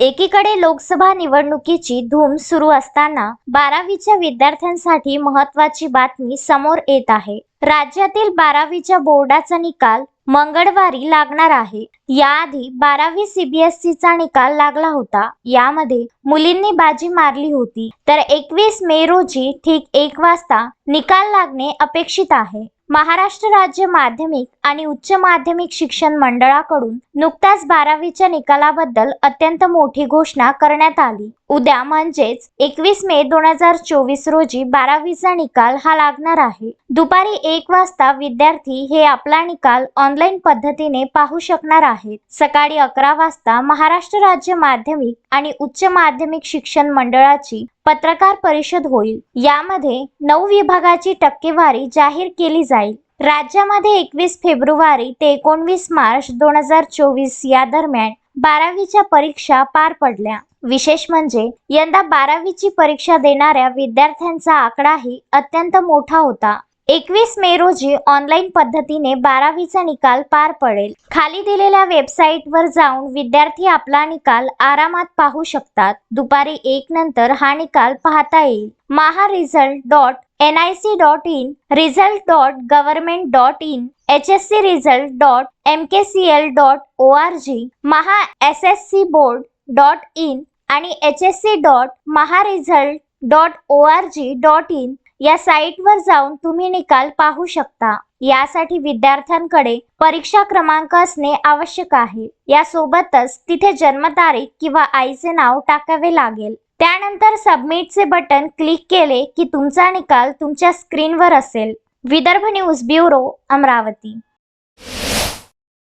एकीकडे लोकसभा निवडणुकीची धूम सुरू असताना बारावीच्या विद्यार्थ्यांसाठी महत्वाची बातमी समोर येत आहे. राज्यातील बारावीच्या बोर्डाचा निकाल मंगळवारी लागणार आहे. याआधी बारावी सीबीएसईचा निकाल लागला होता. यामध्ये मुलींनी बाजी मारली होती. तर एकवीस मे रोजी ठीक एक वाजता निकाल लागणे अपेक्षित आहे. महाराष्ट्र राज्य माध्यमिक आणि उच्च माध्यमिक शिक्षण मंडळाकडून नुकताच बारावीच्या निकालाबद्दल अत्यंत मोठी घोषणा करण्यात आली. उद्या म्हणजेच एकवीस मे दोन हजार चोवीस रोजी बारावीचा निकाल हा लागणार आहे. दुपारी एक वाजता विद्यार्थी हे आपला निकाल ऑनलाईन पद्धतीने पाहू शकणार आहेत. सकाळी अकरा वाजता महाराष्ट्र राज्य माध्यमिक आणि उच्च माध्यमिक शिक्षण मंडळाची पत्रकार परिषद होईल. यामध्ये नऊ विभागाची टक्केवारी जाहीर केली जाईल. राज्यामध्ये एकवीस फेब्रुवारी ते एकोणवीस मार्च दोन हजार चोवीस या दरम्यान बारावीच्या परीक्षा पार पडल्या. विशेष म्हणजे यंदा बारावीची परीक्षा देणाऱ्या विद्यार्थ्यांचा आकडाही अत्यंत मोठा होता. एकवीस मे रोजी ऑनलाईन पद्धतीने बारावीचा निकाल पार पडेल. खाली दिलेल्या वेबसाईटवर जाऊन विद्यार्थी आपला निकाल आरामात पाहू शकतात. दुपारी एक नंतर हा निकाल पाहता येईल. Maha result dot N I C dot in result dot government dot in H S C result dot M K C L dot O R G Maha S S C board dot in आणि H S C dot Maha result dot O R G dot in या साईटवर जाऊन तुम्ही निकाल पाहू शकता. यासाठी विद्यार्थ्यांकडे परीक्षा क्रमांक असणे आवश्यक आहे. यासोबतच तिथे जन्मतारीख किंवा आईचे नाव टाकावे लागेल. त्यानंतर सबमिटचे बटन क्लिक केले की तुमचा निकाल तुमच्या स्क्रीनवर असेल. Vidarbha news bureau Amravati.